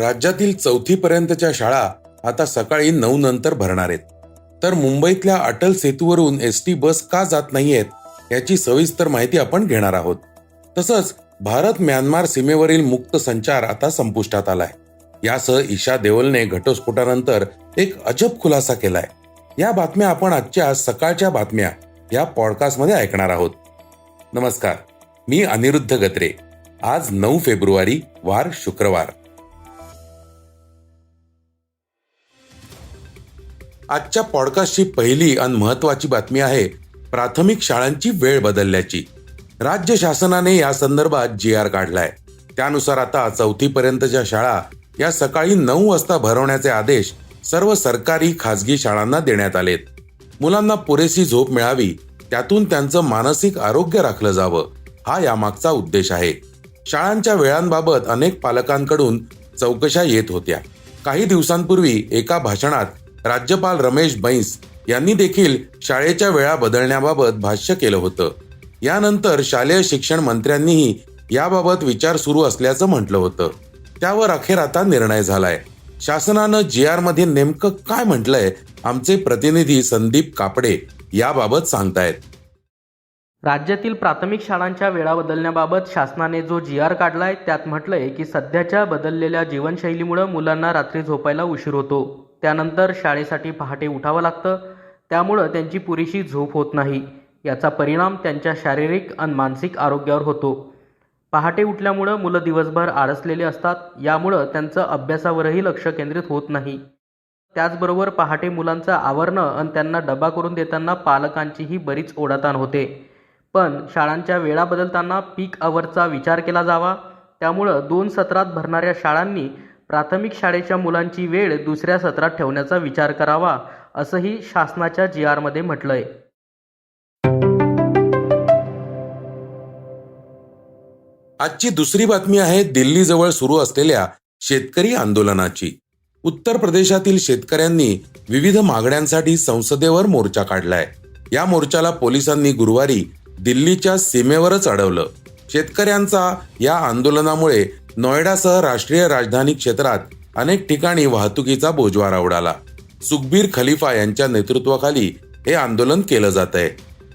राज्यातील चौथीपर्यंतच्या शाळा आता सकाळी नऊ नंतर भरणार आहेत. तर मुंबईतल्या अटल सेतूवरून एस टी बस का जात नाहीयेत याची सविस्तर माहिती आपण घेणार आहोत. तसंच भारत म्यानमार सीमेवरील मुक्त संचार आता संपुष्टात आलाय. यासह ईशा देओलने घटस्फोटानंतर एक अजब खुलासा केलाय. या बातम्या आपण आजच्या सकाळच्या बातम्या या पॉडकास्टमध्ये ऐकणार आहोत. नमस्कार मी अनिरुद्ध गत्रे. आज नऊ फेब्रुवारी वार शुक्रवार. आजच्या पॉडकास्टची पहिली आणि महत्वाची बातमी आहे प्राथमिक शाळांची वेळ बदलल्याची. राज्य शासनाने या संदर्भात जी आर काढलाय. त्यानुसार आता चौथी पर्यंतच्या शाळा या सकाळी नऊ वाजता भरवण्याचे आदेश सर्व सरकारी खासगी शाळांना देण्यात आलेत. मुलांना पुरेशी झोप मिळावी त्यातून त्यांचं मानसिक आरोग्य राखलं जावं हा यामागचा उद्देश आहे. शाळांच्या वेळांबाबत अनेक पालकांकडून चौकशा येत होत्या. काही दिवसांपूर्वी एका भाषणात राज्यपाल रमेश बैस यांनी देखील शाळेच्या वेळा बदलण्याबाबत भाष्य केलं होतं. यानंतर शालेय शिक्षण मंत्र्यांनीही याबाबत विचार सुरू असल्याचं म्हटलं होतं. त्यावर अखेर आता निर्णय झालाय. शासनानं जी आरमध्ये नेमकं काय म्हटलंय आमचे प्रतिनिधी संदीप कापडे याबाबत सांगतायत. राज्यातील प्राथमिक शाळांच्या वेळा बदलण्याबाबत शासनाने जो जी आर काढलाय त्यात म्हटलंय की सध्याच्या बदललेल्या जीवनशैलीमुळे मुलांना रात्री झोपायला उशीर होतो. त्यानंतर शाळेसाठी पहाटे उठावं लागतं. त्यामुळं त्यांची पुरेशी झोप होत नाही. याचा परिणाम त्यांच्या शारीरिक आणि मानसिक आरोग्यावर होतो. पहाटे उठल्यामुळं मुलं दिवसभर आळसलेले असतात. यामुळं त्यांचं अभ्यासावरही लक्ष केंद्रित होत नाही. त्याचबरोबर पहाटे मुलांचं आवरणं आणि त्यांना डबा करून देताना पालकांचीही बरीच ओढाताण होते. पण शाळांच्या वेळा बदलताना पीक अवरचा विचार केला जावा. त्यामुळं दोन सत्रात भरणाऱ्या शाळांनी प्राथमिक शाळेच्या मुलांची वेळ दुसऱ्या सत्रात ठेवण्याचा विचार करावा असंही शासनाच्या जी आरमध्ये म्हटलंय. आजची दुसरी बातमी आहे दिल्लीजवळ सुरू असलेल्या शेतकरी आंदोलनाची. उत्तर प्रदेशातील शेतकऱ्यांनी विविध मागण्यांसाठी संसदेवर मोर्चा काढलाय. या मोर्चाला पोलिसांनी गुरुवारी दिल्लीच्या सीमेवरच अडवलं. शेतकऱ्यांचा या आंदोलनामुळे नोएडासह राष्ट्रीय राजधानी क्षेत्रात अनेक ठिकाणी वाहतुकीचा बोजवारा उडाला. सुखबीर खलिफा यांच्या नेतृत्वाखाली हे आंदोलन केलं जात आहे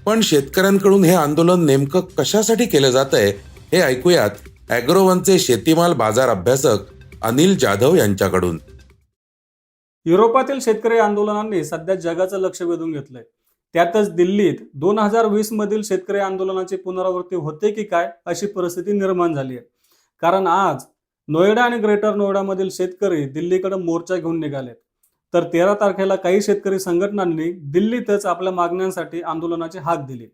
पण शेतकऱ्यांकडून हे आंदोलन नेमकं कशासाठी केलं जात आहे हे ऐकूयात अॅग्रोवनचे शेतीमाल बाजार अभ्यासक अनिल जाधव यांच्याकडून. युरोपातील शेतकरी आंदोलनांनी सध्या जगाचं लक्ष वेधून घेतलंय. त्यातच दिल्लीत दोन हजार वीस मधील शेतकरी आंदोलनाची पुनरावृत्ती होते की काय अशी परिस्थिती निर्माण झाली आहे. कारण आज नोएडा आणि ग्रेटर नोएडामधील शेतकरी दिल्लीकडे मोर्चा घेऊन निघालेत. तर तेरा तारखेला काही शेतकरी संघटनांनी दिल्लीतच आपल्या मागण्यांसाठी आंदोलनाची हाक दिली.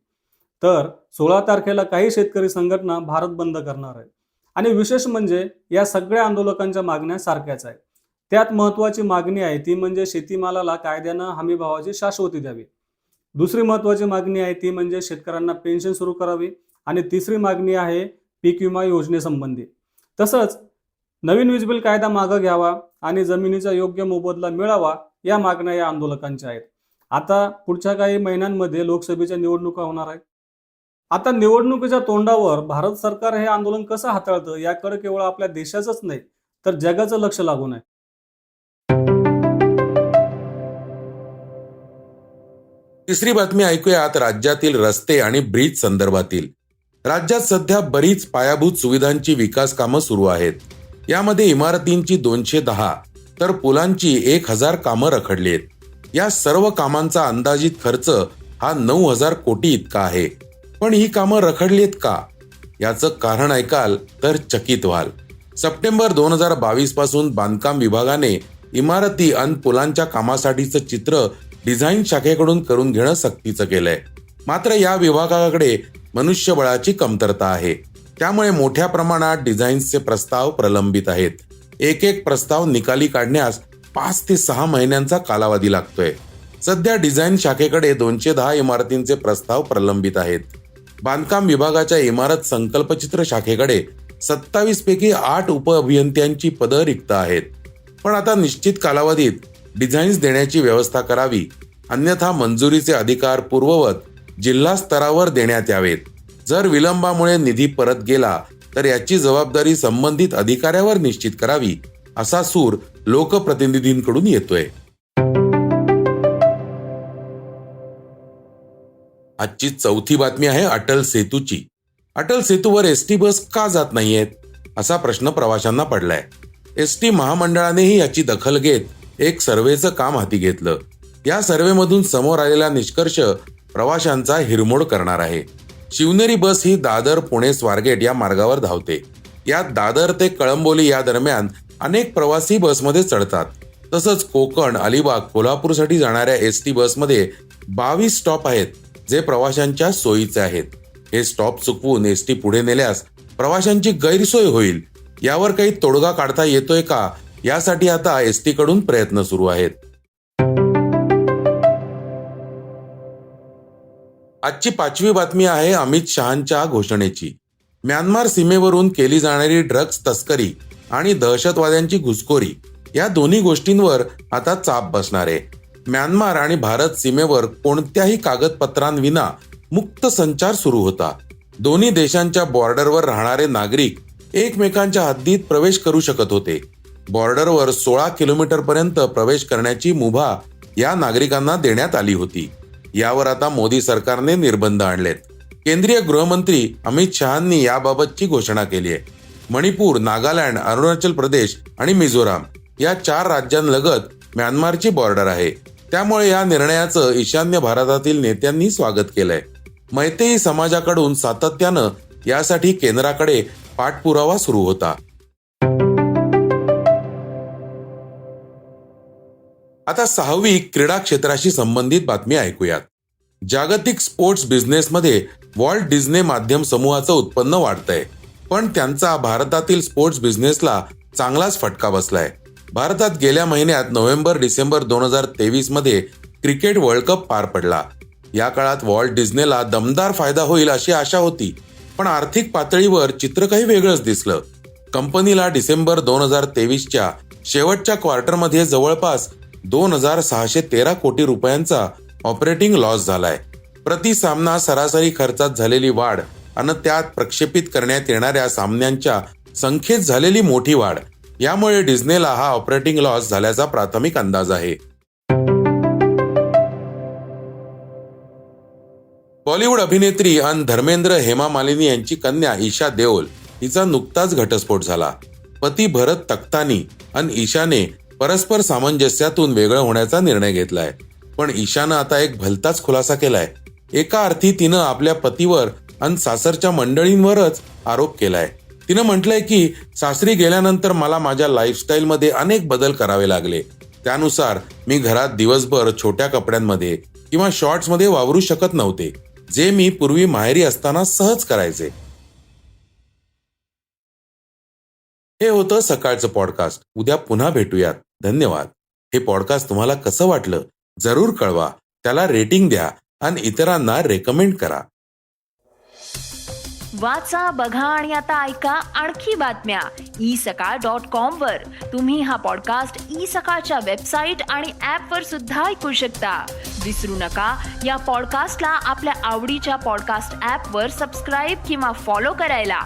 तर सोळा तारखेला काही शेतकरी संघटना भारत बंद करणार आहे आणि विशेष म्हणजे या सगळ्या आंदोलकांच्या मागण्या सारख्याच आहेत. त्यात महत्वाची मागणी आहे ती म्हणजे शेतीमालाला कायद्यानं हमी भावाची शाश्वती द्यावी. दुसरी महत्वाची मागणी आहे ती म्हणजे शेतकऱ्यांना पेन्शन सुरू करावी. आणि तिसरी मागणी आहे पीक विमा योजनेसंबंधी. तसंच नवीन वीज बिल कायदा मागं घ्यावा आणि जमिनीचा योग्य मोबदला मिळावा या मागण्या या आंदोलकांच्या आहेत. आता पुढच्या काही महिन्यांमध्ये लोकसभेच्या निवडणुका होणार आहेत. आता निवडणुकीच्या तोंडावर भारत सरकार हे आंदोलन कसं हाताळतं याकडे केवळ आपल्या देशाचंच नाही तर जगाचं लक्ष लागून आहे. तिसरी बातमी ऐकूयात. राज्यातील रस्ते आणि ब्रिज संदर्भातील. राज्यात सध्या बरीच पायाभूत सुविधांची विकास कामं सुरू आहेत. यामध्ये इमारतींची दोनशे दहा तर पुलांची एक हजार कामं रखडली आहेत या सर्व कामांचा अंदाजित खर्च हा नऊ हजार कोटी इतका आहे. पण ही कामं रखडली आहेत का? याचं कारण ऐकाल तर चकित व्हाल. सप्टेंबर दोन हजार बावीसपासून बांधकाम विभागाने इमारती आणि पुलांच्या कामासाठीचं चित्र डिझाईन शाखेकडून करून घेणं सक्तीचं केलंय. मात्र या विभागाकडे मनुष्यबळाची कमतरता आहे. त्यामुळे मोठ्या प्रमाणात डिझाईन्सचे प्रस्ताव प्रलंबित आहेत. एक एक प्रस्ताव निकाली काढण्यास पाच ते सहा महिन्यांचा कालावधी लागतोय. सध्या डिझाईन शाखेकडे दोनशे दहा इमारतींचे प्रस्ताव प्रलंबित आहेत. बांधकाम विभागाच्या इमारत संकल्पचित्र शाखेकडे सत्तावीस पैकी आठ उपअभियंत्यांची पदं रिक्त आहेत. पण आता निश्चित कालावधीत डिझाईन्स देण्याची व्यवस्था करावी अन्यथा मंजुरीचे अधिकार पूर्ववत जिल्हा स्तरावर देण्यात यावेत. जर विलंबामुळे निधी परत गेला तर याची जबाबदारी संबंधित अधिकाऱ्यावर निश्चित करावी असा सूर लोकप्रतिनिधींकडून येतोय. आजची चौथी बातमी आहे अटल सेतूची. अटल सेतूवर एस टी बस का जात नाहीयेत? असा प्रश्न प्रवाशांना पडलाय. एस टी महामंडळानेही याची दखल घेत एक सर्वेचं काम हाती घेतलं. या सर्वेमधून समोर आलेला निष्कर्ष प्रवाशांचा हिरमोड करणार आहे. शिवनेरी बस ही दादर पुणे स्वारगेट या मार्गावर धावते. यात दादर ते कळंबोली या दरम्यान अनेक प्रवासी बसमध्ये चढतात. तसंच कोकण अलिबाग कोल्हापूरसाठी जाणाऱ्या एस टी बसमध्ये बावीस स्टॉप आहेत जे प्रवाशांच्या सोयीचे आहेत. हे स्टॉप चुकवून एस टी पुढे नेल्यास प्रवाशांची गैरसोय होईल. यावर काही तोडगा काढता येतोय का? यासाठी आता एस टी कडून प्रयत्न सुरू आहेत. आजची पाचवी बातमी आहे अमित शहांच्या घोषणेची. म्यानमार सीमेवरून केली जाणारी ड्रग्ज तस्करी आणि दहशतवाद्यांची घुसखोरी या दोन्ही गोष्टींवर आता चाप बसणार आहे. म्यानमार आणि भारत सीमेवर कोणत्याही कागदपत्रांविना मुक्त संचार सुरू होता. दोन्ही देशांच्या बॉर्डरवर राहणारे नागरिक एकमेकांच्या हद्दीत प्रवेश करू शकत होते. बॉर्डरवर सोळा किलोमीटर पर्यंत प्रवेश करण्याची मुभा या नागरिकांना देण्यात आली होती. यावर आता मोदी सरकारने निर्बंध आणलेत. केंद्रीय गृहमंत्री अमित शहांनी याबाबतची घोषणा केली आहे. मणिपूर नागालँड अरुणाचल प्रदेश आणि मिझोराम या चार राज्यांलगत म्यानमारची बॉर्डर आहे. त्यामुळे या निर्णयाचं ईशान्य भारतातील नेत्यांनी स्वागत केलंय. मैतेई समाजाकडून सातत्यानं यासाठी केंद्राकडे पाठपुरावा सुरू होता. आता सहावी क्रीडा क्षेत्राशी संबंधित बातमी ऐकूयात. जागतिक स्पोर्ट्स बिझनेसमध्ये वॉल्ट डिझने माध्यम समूहाचं उत्पन्न वाढतंय. पण त्यांचा भारतातील स्पोर्ट्स बिझनेसला चांगलाच फटका बसलाय. भारतात गेल्या महिन्यात नोव्हेंबर डिसेंबर दोन हजार तेवीसमध्ये क्रिकेट वर्ल्ड कप पार पडला. या काळात वॉल्ट डिझनेला दमदार फायदा होईल अशी आशा होती पण आर्थिक पातळीवर चित्र काही वेगळंच दिसलं. कंपनीला डिसेंबर दोन हजार तेवीसच्या शेवटच्या क्वार्टरमध्ये जवळपास दोन हजार सहाशे तेरा कोटी रुपयांचा ऑपरेटिंग लॉस झालाय. प्रति सामना सरासरी खर्चात झालेली वाढ आणि त्यात प्रक्षेपित करण्यात येणाऱ्या सामन्यांच्या संख्येत झालेली मोठी वाढ. यामुळे डिझनेला हा ऑपरेटिंग लॉस झाल्याचा प्राथमिक अंदाज आहे. बॉलिवूड अभिनेत्री अन धर्मेंद्र हेमा मालिनी यांची कन्या ईशा देओल हिचा नुकताच घटस्फोट झाला. पती भरत तख्तानी अन ईशाने परस्पर सामंजस्यातून वेगळं होण्याचा निर्णय घेतलाय. पण ईशानं आता एक भलताच खुलासा केलाय. एका अर्थी तिनं आपल्या पतीवर आणि सासरच्या मंडळींवरच आरोप केलाय. तिनं म्हटलंय की सासरी गेल्यानंतर मला माझ्या लाईफस्टाईलमध्ये अनेक बदल करावे लागले. त्यानुसार मी घरात दिवसभर छोट्या कपड्यांमध्ये किंवा शॉर्ट्समध्ये वावरू शकत नव्हते जे मी पूर्वी माहेरी असताना सहज करायचे. हे होतं सकाळचं पॉडकास्ट उद्या पुन्हा भेटूयात. धन्यवाद. हे पॉडकास्ट तुम्हाला कसं वाटलं जरूर कळवा. त्याला रेटिंग द्या आणि इतरांना रेकमेंड करा. वाचा बघा आणि आता ऐका आणखी बातम्या. ई सकाळ डॉट कॉम वर. तुम्ही हा पॉडकास्ट ई सकाळच्या वेबसाईट आणि ऍप वर सुद्धा ऐकू शकता. विसरू नका या पॉडकास्टला आपल्या आवडीच्या पॉडकास्ट ऍप वर सबस्क्राईब किंवा फॉलो करायला.